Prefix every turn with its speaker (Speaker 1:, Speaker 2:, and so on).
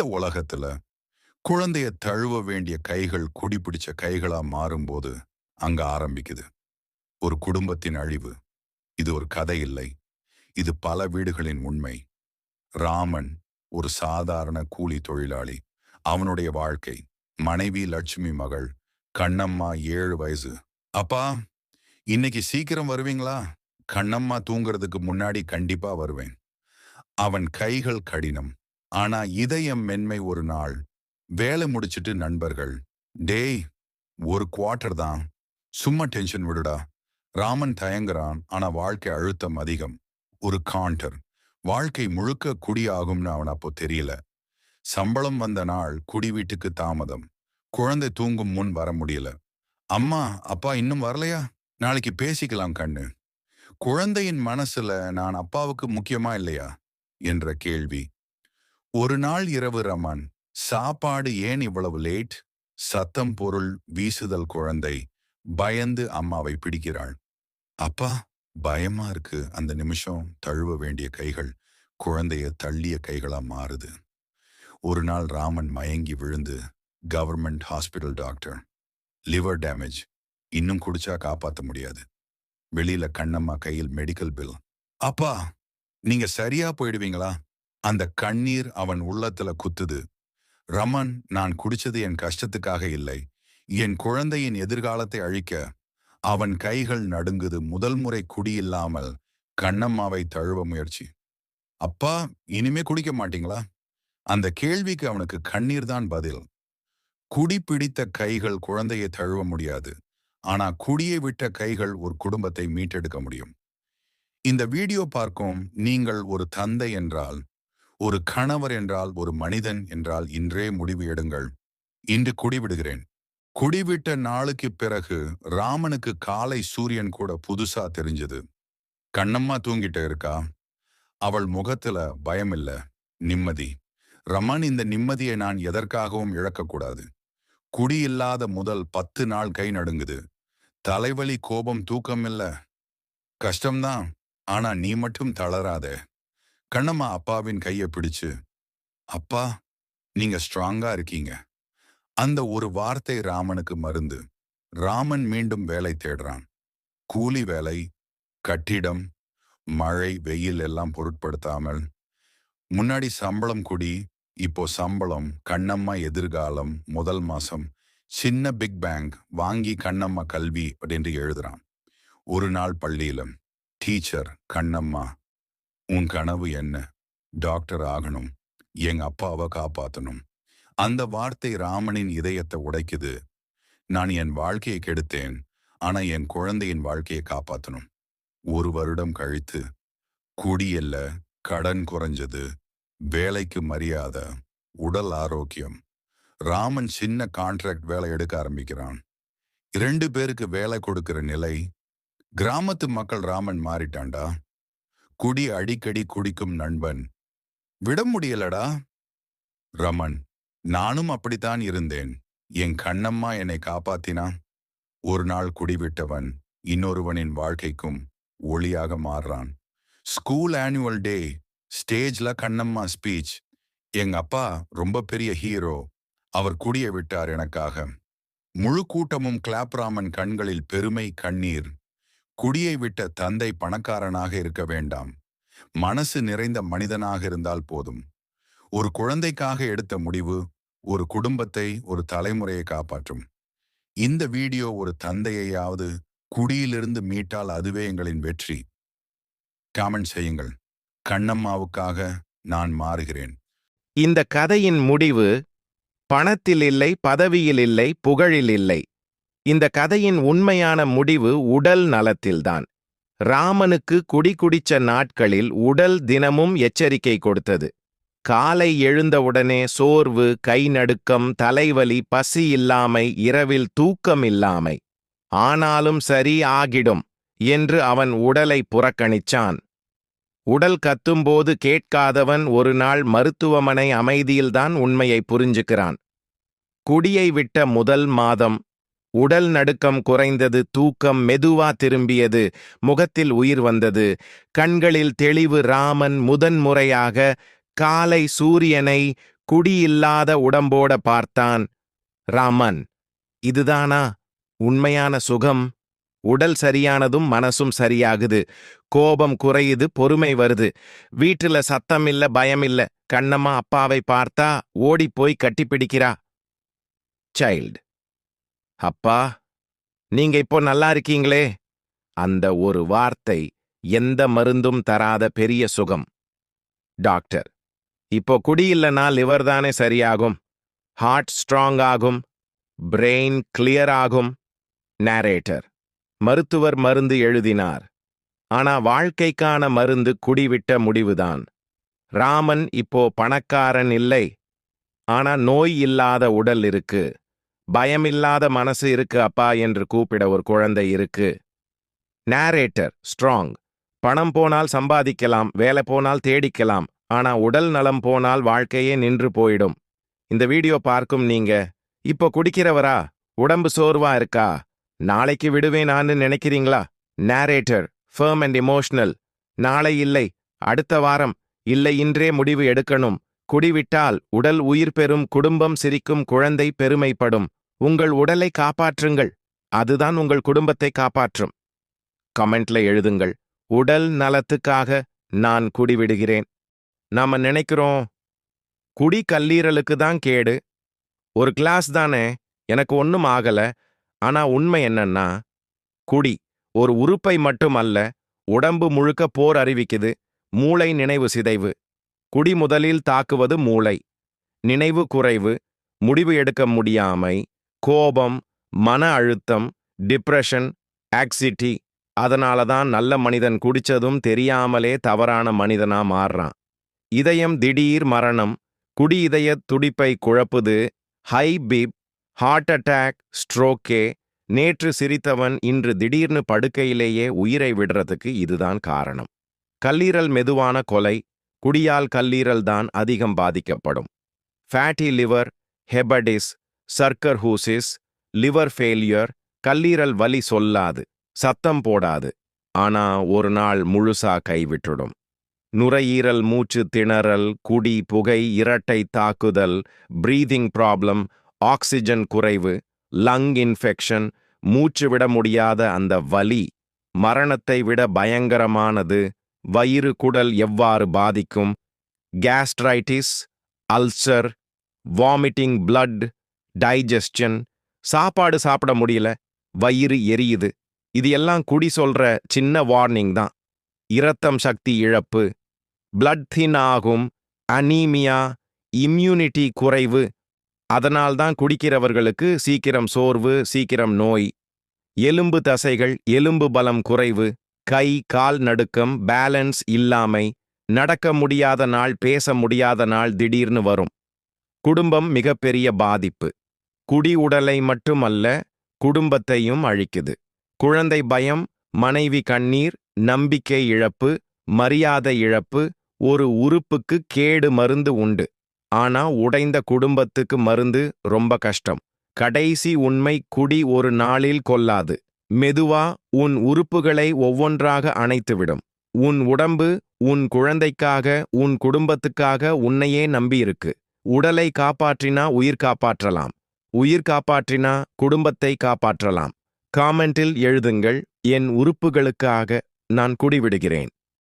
Speaker 1: இந்த உலகத்துல குழந்தைய தழுவ வேண்டிய கைகள் குடிபிடிச்ச கைகளா மாறும்போது அங்க ஆரம்பிக்குது. ஒரு குடும்பத்தின் அழிவு. இது ஒரு கதை இல்லை. இது பல வீடுகளின் உண்மை. ராமன் ஒரு சாதாரண கூலி தொழிலாளி. அவனுடைய வாழ்க்கை மனைவி லட்சுமி மகள் கண்ணம்மா ஏழு வயசு. அப்பா இன்னைக்கு சீக்கிரம் வருவீங்களா? கண்ணம்மா தூங்குறதுக்கு முன்னாடி கண்டிப்பா வருவேன். அவன் கைகள் கடினம். ஆனா இதயம் மென்மை ஒரு நாள். வேலை முடிச்சிட்டு நண்பர்கள் டேய் ஒரு குவார்டர் தான். சும்மா டென்ஷன் விடுடா. ராமன் தயங்குறான் ஆனா வாழ்க்கை அழுத்தம் அதிகம். ஒரு காண்டர். வாழ்க்கை முழுக்க குடியாகும்னு அவன் அப்போ தெரியல. சம்பளம் வந்த நாள் குடி வீட்டுக்கு தாமதம். குழந்தை தூங்கும் முன் வர முடியல. அம்மா அப்பா இன்னும் வரலையா? நாளைக்கு பேசிக்கலாம் கண்ணு. குழந்தையின் மனசுல நான் அப்பாவுக்கு முக்கியமா இல்லையா? என்ற கேள்வி. ஒரு நாள் இரவு ரமன் சாப்பாடு ஏன் இவ்வளவு லேட்? சத்தம் பொருள் வீசுதல் குழந்தை பயந்து அம்மாவை பிடிக்கிறாள். அப்பா பயமா இருக்கு. அந்த நிமிஷம் தழுவ வேண்டிய கைகள் குழந்தைய தள்ளிய கைகளா மாறுது. ஒரு நாள் ராமன் மயங்கி விழுந்து government hospital doctor liver damage இன்னும் குடிச்சா காப்பாத்த முடியாது. வெளியில கண்ணம்மா கையில் மெடிக்கல் பில். அப்பா நீங்க சரியா போயிடுவீங்களா? அந்த கண்ணீர் அவன் உள்ளத்துல குத்துது. ரமன் நான் குடிச்சது என் கஷ்டத்துக்காக இல்லை. என் குழந்தையின் எதிர்காலத்தை அழிக்க. அவன் கைகள் நடுங்குது. முதல் முறை குடியில்லாமல் கண்ணம்மாவை தழுவ முயற்சி. அப்பா இனிமே குடிக்க மாட்டீங்களா? அந்த கேள்விக்கு அவனுக்கு கண்ணீர் தான் பதில். குடி பிடித்த கைகள் குழந்தையை தழுவ முடியாது. ஆனா குடியை விட்ட கைகள் ஒரு குடும்பத்தை மீட்டெடுக்க முடியும். இந்த வீடியோ பார்க்கும் நீங்கள் ஒரு தந்தை என்றால் ஒரு கணவர் என்றால் ஒரு மனிதன் என்றால் இன்றே முடிவு எடுங்கள். இன்று குடிவிடுகிறேன். குடிவிட்ட நாளுக்கு பிறகு ராமனுக்கு காலை சூரியன் கூட புதுசா தெரிஞ்சது. கண்ணம்மா தூங்கிட்டு இருக்கா? அவள் முகத்துல பயமில்ல. நிம்மதி. ரமன் இந்த நிம்மதியை நான் எதற்காகவும் இழக்கக்கூடாது குடியில்லாத முதல் பத்து நாள் கை நடுங்குது. தலைவலி கோபம் தூக்கம் இல்ல. கஷ்டம்தான். ஆனா நீ மட்டும் தளராதே. கண்ணம்மா அப்பாவின் கையை பிடிச்சு அப்பா நீங்க ஸ்ட்ராங்கா இருக்கீங்க. அந்த ஒரு வார்த்தை ராமனுக்கு மருந்து. ராமன் மீண்டும் வேலை தேடுறான். கூலி வேலை கட்டிடம் மழை வெயில் எல்லாம் பொருட்படுத்தாமல் முன்னாடி சம்பளம் குடி இப்போ சம்பளம் கண்ணம்மா எதிர்காலம் முதல் மாசம் சின்ன பிக் பேங்க் வாங்கி கண்ணம்மா கல்வி அப்படின்னு எழுதுறான். ஒரு நாள் பள்ளியில டீச்சர் கண்ணம்மா உன் கனவு என்ன? டாக்டர் ஆகணும். எங்க அப்பாவை காப்பாத்தணும். அந்த வார்த்தை ராமனின் இதயத்தை உடைக்குது. நான் என் வாழ்க்கையை கெடுத்தேன். ஆனா என் குழந்தையின் வாழ்க்கையை காப்பாத்தணும். ஒரு வருடம் கழித்து. குடியல்ல கடன் குறைஞ்சது. வேலைக்கு மரியாதை உடல் ஆரோக்கியம். ராமன் சின்ன கான்ட்ராக்ட் வேலை எடுக்க ஆரம்பிக்கிறான். இரண்டு பேருக்கு வேலை கொடுக்கிற நிலை. கிராமத்து மக்கள் ராமன் மாறிட்டான்டா. குடி அடிக்கடி குடிக்கும் நண்பன். விட முடியலடா. ரமன் நானும் அப்படித்தான் இருந்தேன். என் கண்ணம்மா என்னை காப்பாத்தினா. ஒரு நாள் குடிவிட்டவன் இன்னொருவனின் வாழ்க்கைக்கும் ஒளியாக மாறுறான். ஸ்கூல் ஆனுவல் டே ஸ்டேஜ்ல கண்ணம்மா ஸ்பீச். எங்க அப்பா ரொம்ப பெரிய ஹீரோ. அவர் குடிய விட்டார் எனக்காக. முழு கூட்டமும் கிளாப்ராமன் கண்களில் பெருமை கண்ணீர். குடியை விட்ட தந்தை பணக்காரனாக இருக்க வேண்டாம். மனசு நிறைந்த மனிதனாக இருந்தால் போதும். ஒரு குழந்தைக்காக எடுத்த முடிவு ஒரு குடும்பத்தை ஒரு தலைமுறையை காப்பாற்றும். இந்த வீடியோ ஒரு தந்தையையாவது குடியிலிருந்து மீட்டால் அதுவே எங்களின் வெற்றி. காமெண்ட் செய்யுங்கள். கண்ணம்மாவுக்காக நான் மாறுகிறேன்.
Speaker 2: இந்த கதையின் முடிவு பணத்தில் இல்லை பதவியில் இல்லை புகழில் இல்லை. இந்த கதையின் உண்மையான முடிவு உடல் நலத்தில்தான். ராமனுக்கு குடி குடிச்ச நாட்களில் உடல் தினமும் எச்சரிக்கை கொடுத்தது. காலை எழுந்தவுடனே சோர்வு கை நடுக்கம் தலைவலி பசி இல்லாமை இரவில் தூக்கம் இல்லாமை. ஆனாலும் சரி ஆகிடும் என்று அவன் உடலை புறக்கணிச்சான். உடல் கத்தும்போது கேட்காதவன் ஒரு நாள் மருத்துவமனை அமைதியில்தான் உண்மையை புரிஞ்சுக்கிறான். குடியை விட்ட முதல் மாதம் உடல் நடுக்கம் குறைந்தது தூக்கம் மெதுவா திரும்பியது முகத்தில் உயிர் வந்தது. கண்களில் தெளிவு ராமன் முதன்முறையாக காலை சூரியனை குடியில்லாத உடம்போட பார்த்தான். ராமன் இதுதானா? உண்மையான சுகம்? உடல் சரியானதும் மனசும் சரியாகுது. கோபம் குறையுது பொறுமை வருது. வீட்டுல சத்தம் இல்ல பயம் இல்ல கண்ணம்மா அப்பாவை பார்த்தா ஓடிப்போய் கட்டிப்பிடிக்கிறா. சைல்டு அப்பா நீங்க இப்போ நல்லா இருக்கீங்களே? அந்த ஒரு வார்த்தை எந்த மருந்தும் தராத பெரிய சுகம். டாக்டர் இப்போ குடியில்லனா லிவர் தானே சரியாகும். ஹார்ட் ஸ்ட்ராங் ஆகும். பிரெயின் கிளியர் ஆகும். நேரேட்டர் மருத்துவர் மருந்து எழுதினார். ஆனா வாழ்க்கைக்கான மருந்து குடிவிட்ட முடிவுதான். ராமன் இப்போ பணக்காரன் இல்லை. ஆனா நோய் இல்லாத உடல் இருக்கு. பயமில்லாத மனசு இருக்கு அப்பா என்று கூப்பிட ஒரு குழந்தை இருக்கு. நேரேட்டர் ஸ்ட்ராங் பணம் போனால் சம்பாதிக்கலாம் வேலை போனால் தேடிக்கலாம் ஆனா உடல் நலம் போனால் வாழ்க்கையே நின்று போயிடும். இந்த வீடியோ பார்க்கும் நீங்க இப்போ குடிக்கிறவரா? உடம்பு சோர்வா இருக்கா? நாளைக்கு விடுவேனான்னு நினைக்கிறீங்களா? நேரேட்டர் ஃபேர்ம் அண்ட் எமோஷனல் நாளை இல்லை அடுத்த வாரம். இல்லை இன்றே முடிவு எடுக்கணும். குடிவிட்டால் உடல் உயிர் பெறும் குடும்பம் சிரிக்கும் குழந்தை பெருமைப்படும். உங்கள் உடலை காப்பாற்றுங்கள். அதுதான் உங்கள் குடும்பத்தை காப்பாற்றும். கமெண்ட்ல எழுதுங்கள். உடல் நலத்துக்காக நான் குடிவிடுகிறேன். நாம நினைக்கிறோம் குடி கல்லீரலுக்கு தான் கேடு. ஒரு கிளாஸ் தானே எனக்கு ஒன்றும் ஆகல. ஆனா உண்மை என்னன்னா குடி ஒரு உறுப்பை மட்டும் அல்ல உடம்பு முழுக்க போர் அறிவிக்குது. மூளை நினைவு சிதைவு. குடி முதலில் தாக்குவது மூளை. நினைவு குறைவு. முடிவு எடுக்க முடியாமை. கோபம் மன அழுத்தம் டிப்ரெஷன் ஆக்சிட்டி அதனால தான் நல்ல மனிதன் குடிச்சதும் தெரியாமலே தவறான மனிதனா மாறுறான். இதயம் திடீர் மரணம் குடி இதய துடிப்பை குழப்புது ஹை பீப் ஹார்ட் அட்டாக் ஸ்ட்ரோக்கே நேற்று சிரித்தவன் இன்று திடீர்னு படுக்கையிலேயே உயிரை விடுறதுக்கு இதுதான் காரணம். கல்லீரல் மெதுவான கொலை குடியால் கல்லீரல் தான் அதிகம் பாதிக்கப்படும். Fatty liver hepatitis cirrhosis liver failure கல்லீரல் வலி சொல்லாது சத்தம் போடாது ஆனா ஒரு நாள் முழுசா கைவிட்டுடும் நுரையீரல் மூச்சு திணறல் குடி புகை இரட்டை தாக்குதல் பிரீதிங் ப்ராப்ளம் ஆக்சிஜன் குறைவு லங் இன்ஃபெக்ஷன் மூச்சு விட முடியாத அந்த வலி மரணத்தை விட பயங்கரமானது வயிறு குடல் எவ்வாறு பாதிக்கும் gastritis ulcer vomiting blood digestion சாப்பாடு சாப்பிட முடியல வயிறு எரியுது. இது எல்லாம் குடி சொல்ற சின்ன வார்னிங் தான். இரத்தம் சக்தி இழப்பு பிளட் தின் ஆகும் அனீமியா இம்யூனிட்டி குறைவு. அதனால்தான் குடிக்கிறவர்களுக்கு சீக்கிரம் சோர்வு சீக்கிரம் நோய். எலும்பு தசைகள் எலும்பு பலம் குறைவு கை கால் நடுக்கம் பேலன்ஸ் இல்லாமை நடக்க முடியாத நாள் பேச முடியாத நாள் திடீர்னு வரும். குடும்பம் மிகப்பெரிய பாதிப்பு. குடி உடலை மட்டுமல்ல குடும்பத்தையும் அழிக்குது. குழந்தை பயம் மனைவி கண்ணீர் நம்பிக்கை இழப்பு மரியாதை இழப்பு ஒரு உறுப்புக்கு கேடு மருந்து உண்டு. ஆனா உடைந்த குடும்பத்துக்கு மருந்து ரொம்ப கஷ்டம். கடைசி உண்மை குடி ஒரு நாளில் கொல்லாது மெதுவா உன் உறுப்புகளை ஒவ்வொன்றாக அணைத்துவிடும். உன் உடம்பு உன் குழந்தைக்காக உன் குடும்பத்துக்காக உன்னையே நம்பியிருக்கு. உடலை காப்பாற்றினா உயிர் காப்பாற்றலாம். உயிர் காப்பாற்றினா குடும்பத்தை காப்பாற்றலாம். காமெண்டில் எழுதுங்கள் என் உறுப்புகளுக்காக நான் குடிவிடுகிறேன்.